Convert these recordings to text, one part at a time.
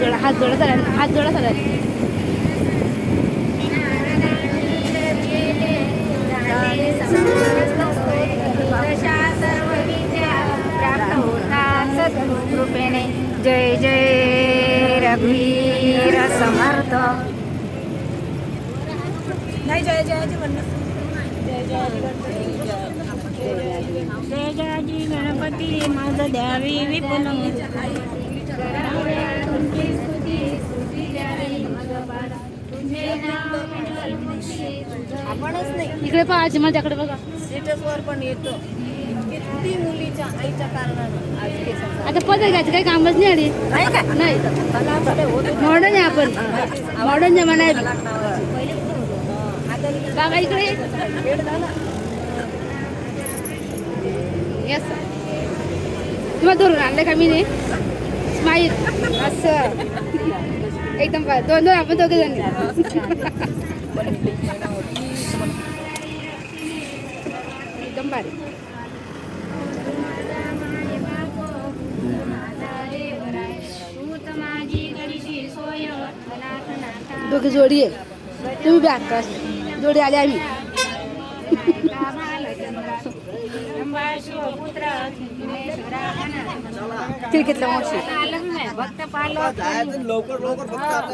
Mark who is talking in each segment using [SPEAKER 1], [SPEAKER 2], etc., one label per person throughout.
[SPEAKER 1] हात जोडा सगळ्यांना हात जोडा कृपेने जय जय रघुवीर समर्थ
[SPEAKER 2] नाही जय म्हणणं जय जय जयाची गणपती माझ द्यावी विपुल आपणच नाही.
[SPEAKER 1] इकडे पहा आजी माझ्याकडे बघा.
[SPEAKER 2] स्टेटसवर पण येतो. किती मुलीच्या आईच्या कारणानं आज
[SPEAKER 1] आता पदर घ्यायचं काही कामच नाही आली
[SPEAKER 2] नाही का?
[SPEAKER 1] नाही.
[SPEAKER 2] मला पुढे होत
[SPEAKER 1] मॉडर्न आहे आपण. मॉडर्न जमाना आहे
[SPEAKER 2] आता
[SPEAKER 1] बघा इकडे.
[SPEAKER 2] वेळ झाला.
[SPEAKER 1] येस तुम्हाला धरून आणलं का मी स्माईल असं. एकदम दोन दोन आपण दोघे जण एकदम भारी दोघी जोडी आहे तुम्ही बी आत्ता जोडी
[SPEAKER 3] जायचं लवकर लवकर फक्त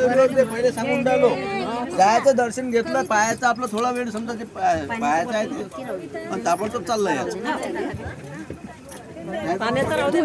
[SPEAKER 3] विरोध नाही, पहिले सांगून राहिलो जायचं दर्शन घेतलं पायाचं आपलं थोडा वेळ समजा ते पाय- पायाचं आहे ते. पण ताबडतोब चाललंय.
[SPEAKER 2] पाण्याचा राहू दे